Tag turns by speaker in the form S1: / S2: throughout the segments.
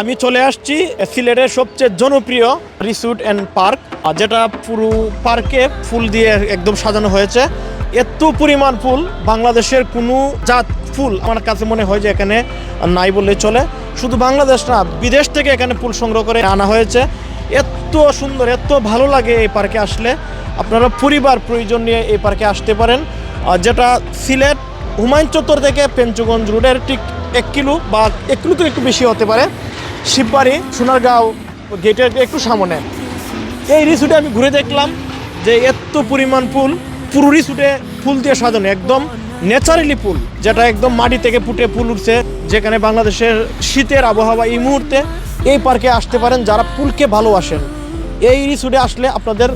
S1: আমি চলে আসছি সিলেটের সবচেয়ে জনপ্রিয় রিসুট অ্যান্ড পার্ক যেটা পুরো পার্কে ফুল দিয়ে একদম সাজানো হয়েছে। এত পরিমাণ ফুল, বাংলাদেশের কোনো জাত ফুল আমার কাছে মনে হয় যে এখানে নাই বললে চলে। শুধু বাংলাদেশ না, বিদেশ থেকে এখানে ফুল সংগ্রহ করে আনা হয়েছে। এত সুন্দর, এত ভালো লাগে এই পার্কে আসলে। আপনারা পরিবার প্রয়োজন নিয়ে এই পার্কে আসতে পারেন। যেটা সিলেট হুমায়ুন চত্বর থেকে পেঞ্চুগঞ্জ রোডের ঠিক এক কিলো বা এক কিলো থেকে একটু বেশি হতে পারে। শিববাড়ি, সোনারগাঁও গেটের একটু সামনে। এই রিসুটে আমি ঘুরে দেখলাম যে এত পরিমাণ ফুল, পুরো রিসুটে ফুল দিয়ে সাজানো, একদম ন্যাচারালি ফুল, যেটা একদম মাটি থেকে ফুটে ফুল উঠছে, যেখানে বাংলাদেশের শীতের আবহাওয়া এই মুহূর্তে এই পার্কে আসতে পারেন যারা ফুলকে ভালোবাসেন। এই রিসুটে আসলে আপনাদের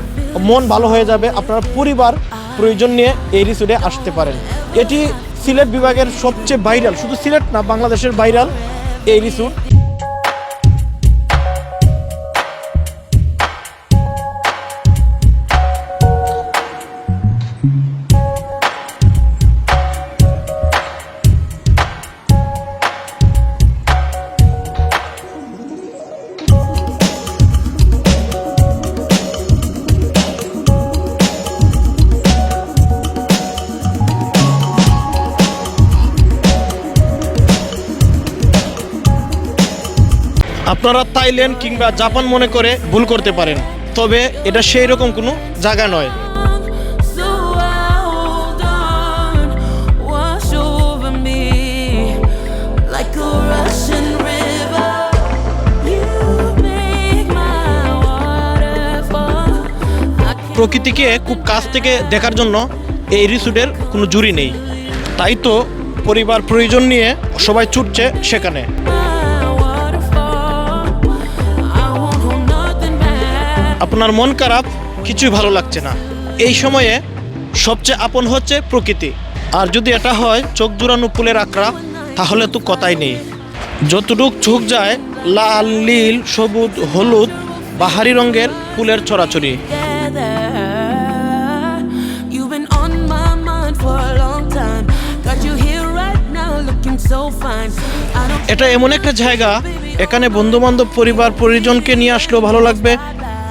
S1: মন ভালো হয়ে যাবে, আপনার পরিবার প্রয়োজন নিয়ে এই রিসুটে আসতে পারেন। এটি সিলেট বিভাগের সবচেয়ে ভাইরাল, শুধু সিলেট না, বাংলাদেশের ভাইরাল এই রিসুট আপনারা থাইল্যান্ড কিংবা জাপান মনে করে ভুল করতে পারেন, তবে এটা সেই রকম কোনো জায়গা নয়। প্রকৃতিকে খুব কাছ থেকে দেখার জন্য এই রিসুটের কোনো জুরি নেই। তাই তো পরিবার প্রয়োজন নিয়ে সবাই ছুটছে সেখানে। আপনার মন খারাপ কিছুই ভালো লাগছে না। এই সময়ে সবচেয়ে আপন হচ্ছে প্রকৃতি। আর যদি এটা হয় চোখ জুড়ানো ফুলের আঁকড়া তাহলে তো কথাই নেই। যতটুক চোখ যায় লাল নীল সবুজ হলুদ বাহারি রঙের ফুলের ছড়াছড়ি। এটা এমন একটা জায়গা এখানে বন্ধু বান্ধব পরিবার পরিজনকে নিয়ে আসলেও ভালো লাগবে।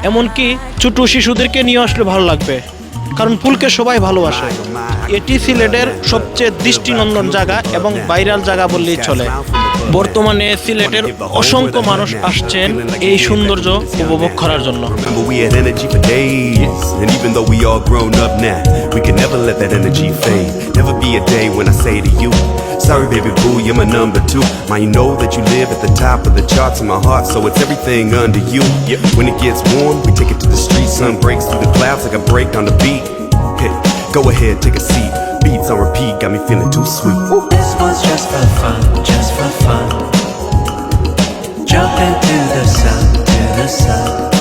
S1: এমনকি ছোট শিশুদেরকে নিয়ে আসলে ভালো লাগবে। কারণ ফুলকে সবাই ভালোবাসে। এটি সিলেটের সবচেয়ে দৃষ্টিনন্দন জায়গা এবং ভাইরাল জায়গা বললেই চলে। বর্তমানে সিলেটের অসংখ্য মানুষ আসছেন এই সৌন্দর্য উপভোগ করার জন্য।
S2: Never be a day when I say to you Sorry baby boo, you're my number two. Now you know that you live at the top of the charts in my heart So it's everything under you. Yeah. When it gets warm, we take it to the street. Sun breaks through the clouds like a break on the beat. Hey, go ahead, take a seat. Beats on repeat, got me feeling too sweet.
S3: This one's just for fun, just for fun. Jump into the sun, to the sun.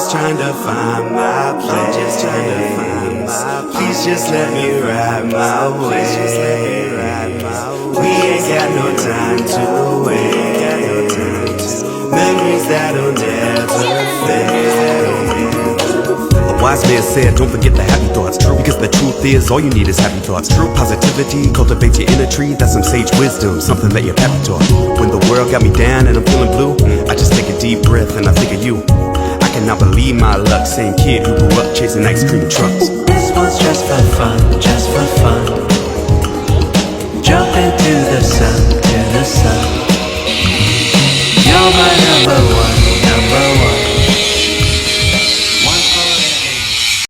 S2: Just trying to find my place. I'm just trying to find my place. Please just let me ride my way. Just let me ride my way. We ain't got no time to wait. Memories that'll never fade. A wise man said, Don't forget the happy thoughts. True, because the truth is, all you need is happy thoughts. True, positivity cultivates your inner tree. That's some sage wisdom, something that your pappy taught. When the world got me down and I'm feeling blue, I just take a deep breath and I think of you cannot believe my luck. Same kid who grew up chasing ice cream trucks.
S3: This one's just for fun, just for fun. Jump into the sun, to the sun. You're my number one.